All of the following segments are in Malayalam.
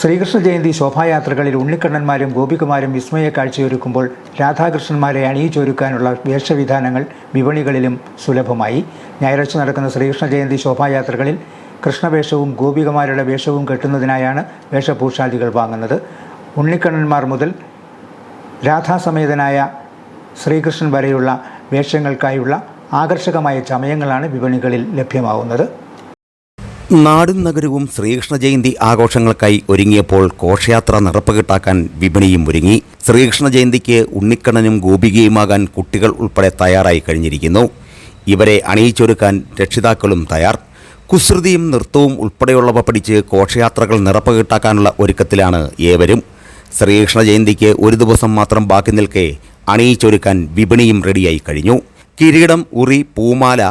ശ്രീകൃഷ്ണ ജയന്തി ശോഭായാത്രകളിൽ ഉണ്ണിക്കണ്ണന്മാരും ഗോപികുമാരും വിസ്മയ കാഴ്ചയൊരുക്കുമ്പോൾ രാധാകൃഷ്ണന്മാരെ അണിയിച്ചൊരുക്കാനുള്ള വേഷവിധാനങ്ങൾ വിപണികളിലും സുലഭമായി. ഞായറാഴ്ച നടക്കുന്ന ശ്രീകൃഷ്ണ ജയന്തി ശോഭായാത്രകളിൽ കൃഷ്ണവേഷവും ഗോപികമാരുടെ വേഷവും കെട്ടുന്നതിനായാണ് വേഷഭൂഷാദികൾ വാങ്ങുന്നത്. ഉണ്ണിക്കണ്ണന്മാർ മുതൽ രാധാസമേതനായ ശ്രീകൃഷ്ണൻ വരെയുള്ള വേഷങ്ങൾക്കായുള്ള ആകർഷകമായ ചമയങ്ങളാണ് വിപണികളിൽ ലഭ്യമാവുന്നത്. നാടും നഗരവും ശ്രീകൃഷ്ണ ജയന്തി ആഘോഷങ്ങൾക്കായി ഒരുങ്ങിയപ്പോൾ ഘോഷയാത്ര നിറപ്പകിട്ടാക്കാൻ വിപണിയും ഒരുങ്ങി. ശ്രീകൃഷ്ണ ജയന്തിക്ക് ഉണ്ണിക്കണ്ണനും ഗോപികയുമാകാൻ കുട്ടികൾ ഉൾപ്പെടെ തയ്യാറായി കഴിഞ്ഞിരിക്കുന്നു. ഇവരെ അണിയിച്ചൊരുക്കാൻ രക്ഷിതാക്കളും തയ്യാർ. കുസൃതിയും നൃത്തവും ഉൾപ്പെടെയുള്ളവ പഠിച്ച് ഘോഷയാത്രകൾ നിറപ്പകിട്ടാക്കാനുള്ള ഒരുക്കത്തിലാണ് ഏവരും. ശ്രീകൃഷ്ണ ജയന്തിക്ക് ഒരു ദിവസം മാത്രം ബാക്കി നിൽക്കെ അണിയിച്ചൊരുക്കാൻ വിപണിയും റെഡിയായി കഴിഞ്ഞു. കിരീടം ഉറി പൂമാല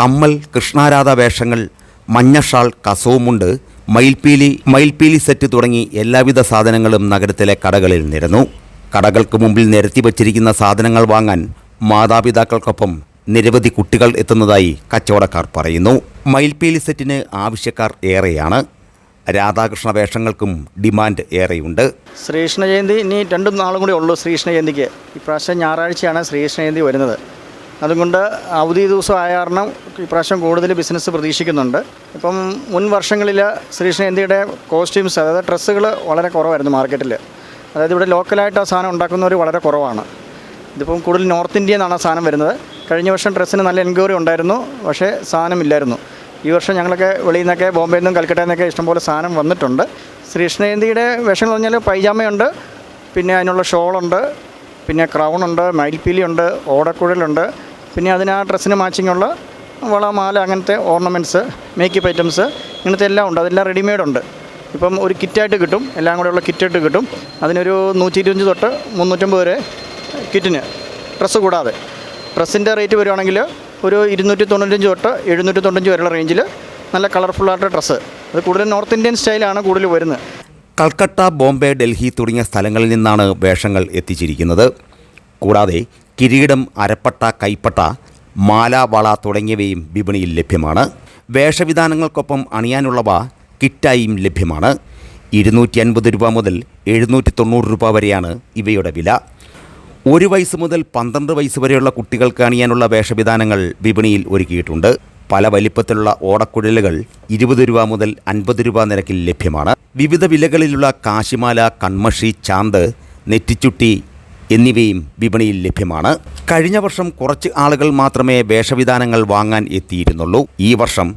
കമ്മൽ കൃഷ്ണാരാധ വേഷങ്ങൾ മഞ്ഞഷാൾ കസവുമുണ്ട്. മയിൽപ്പീലി മയിൽപ്പീലി സെറ്റ് തുടങ്ങി എല്ലാവിധ സാധനങ്ങളും നഗരത്തിലെ കടകളിൽ നിരന്നു. കടകൾക്ക് മുമ്പിൽ നിരത്തി വച്ചിരിക്കുന്ന സാധനങ്ങൾ വാങ്ങാൻ മാതാപിതാക്കൾക്കൊപ്പം നിരവധി കുട്ടികൾ എത്തുന്നതായി കച്ചവടക്കാർ പറയുന്നു. മയിൽപ്പീലി സെറ്റിന് ആവശ്യക്കാർ ഏറെയാണ്. രാധാകൃഷ്ണ വേഷങ്ങൾക്കും ഡിമാൻഡ് ഏറെയുണ്ട്. ശ്രീകൃഷ്ണ ജയന്തി ഇനി രണ്ടും നാളും കൂടി ഉള്ളൂ ശ്രീകൃഷ്ണ ജയന്തിക്ക്. ഇപ്രാവശ്യം ഞായറാഴ്ചയാണ് ശ്രീകൃഷ്ണ ജയന്തി വരുന്നത്. അതുകൊണ്ട് അവധി ദിവസം ആയ കാരണം ഇപ്രാവശ്യം കൂടുതൽ ബിസിനസ് പ്രതീക്ഷിക്കുന്നുണ്ട്. ഇപ്പം മുൻ വർഷങ്ങളിൽ ശ്രീകൃഷ്ണേന്ത്യയുടെ കോസ്റ്റ്യൂംസ് അതായത് ഡ്രസ്സുകൾ വളരെ കുറവായിരുന്നു മാർക്കറ്റിൽ. അതായത് ഇവിടെ ലോക്കലായിട്ട് ആ സാധനം ഉണ്ടാക്കുന്നവർ വളരെ കുറവാണ്. ഇതിപ്പം കൂടുതൽ നോർത്ത് ഇന്ത്യയിൽ നിന്നാണ് ആ സാധനം വരുന്നത്. കഴിഞ്ഞ വർഷം ഡ്രസ്സിന് നല്ല എൻക്വയറി ഉണ്ടായിരുന്നു പക്ഷേ സാധനം ഇല്ലായിരുന്നു ഈ വർഷം ഞങ്ങളൊക്കെ വെളിയിൽ നിന്നൊക്കെ ബോംബെയിൽ നിന്നും കൽക്കട്ടയിൽ നിന്നൊക്കെ ഇഷ്ടംപോലെ സാധനം വന്നിട്ടുണ്ട്. ശ്രീകൃഷ്ണ ജയന്തിയുടെ വേഷം എന്ന് പറഞ്ഞാൽ പൈജാമയുണ്ട് പിന്നെ അതിനുള്ള ഷോളുണ്ട് പിന്നെ ക്രൗണുണ്ട് മയിൽപ്പീലിയുണ്ട് ഓടക്കുഴലുണ്ട് പിന്നെ അതിന് ആ ഡ്രസ്സിന് മാച്ചിങ്ങുള്ള വള മാല അങ്ങനത്തെ ഓർണമെന്റ്സ് മേക്കപ്പ് ഐറ്റംസ് ഇങ്ങനത്തെ എല്ലാം ഉണ്ട്. അതെല്ലാം റെഡിമെയ്ഡ് ഉണ്ട്. ഇപ്പം ഒരു കിറ്റായിട്ട് കിട്ടും. എല്ലാം കൂടെയുള്ള കിറ്റായിട്ട് കിട്ടും. അതിനൊരു നൂറ്റി ഇരുപത്തഞ്ച് തൊട്ട് മുന്നൂറ്റമ്പത് വരെ കിറ്റിന് ഡ്രസ്സ് കൂടാതെ. ഡ്രസ്സിന്റെ റേറ്റ് വരുവാണെങ്കിൽ ഒരു ഇരുന്നൂറ്റി തൊണ്ണൂറ്റഞ്ച് തൊട്ട് എഴുന്നൂറ്റി തൊണ്ണൂറ്റഞ്ച് വരെയുള്ള റേഞ്ചിൽ നല്ല കളർഫുള്ളായിട്ട് ഡ്രസ്സ് അത് കൂടുതൽ നോർത്ത് ഇന്ത്യൻ സ്റ്റൈലാണ് കൂടുതൽ വരുന്നത്. കൽക്കട്ട ബോംബെ ഡൽഹി തുടങ്ങിയ സ്ഥലങ്ങളിൽ നിന്നാണ് വേഷങ്ങൾ എത്തിച്ചിരിക്കുന്നത്. കൂടാതെ കിരീടം അരപ്പട്ട കൈപ്പട്ട മാല വള തുടങ്ങിയവയും വിപണിയിൽ ലഭ്യമാണ്. വേഷവിധാനങ്ങൾക്കൊപ്പം അണിയാനുള്ളവ കിറ്റായും ലഭ്യമാണ്. ഇരുന്നൂറ്റി അൻപത് രൂപ മുതൽ എഴുന്നൂറ്റി തൊണ്ണൂറ് രൂപ വരെയാണ് ഇവയുടെ വില. ഒരു വയസ്സ് മുതൽ പന്ത്രണ്ട് വയസ്സ് വരെയുള്ള കുട്ടികൾക്ക് അണിയാനുള്ള വേഷവിധാനങ്ങൾ വിപണിയിൽ ഒരുക്കിയിട്ടുണ്ട്. പല വലിപ്പത്തിലുള്ള ഓടക്കുഴലുകൾ ഇരുപത് രൂപ മുതൽ അൻപത് രൂപ നിരക്കിൽ ലഭ്യമാണ്. വിവിധ വിലകളിലുള്ള കാശിമാല കൺമഷി ചാന്ത് നെറ്റിച്ചുട്ടി എന്നിവയും വിപണിയിൽ ലഭ്യമാണ്. കഴിഞ്ഞ വർഷം കുറച്ച് ആളുകൾ മാത്രമേ വേഷവിധാനങ്ങൾ വാങ്ങാൻ എത്തിയിരുന്നുള്ളൂ. ഈ വർഷം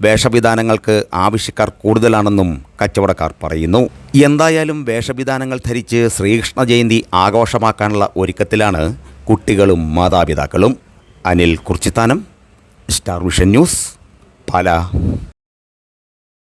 വേഷവിധാനങ്ങൾക്ക് ആവശ്യക്കാർ കൂടുതലാണെന്നും കച്ചവടക്കാർ പറയുന്നു. എന്തായാലും വേഷവിധാനങ്ങൾ ധരിച്ച് ശ്രീകൃഷ്ണ ജയന്തി ആഘോഷമാക്കാനുള്ള ഒരുക്കത്തിലാണ് കുട്ടികളും മാതാപിതാക്കളും. Anil Kurichithanam star vision news Pala.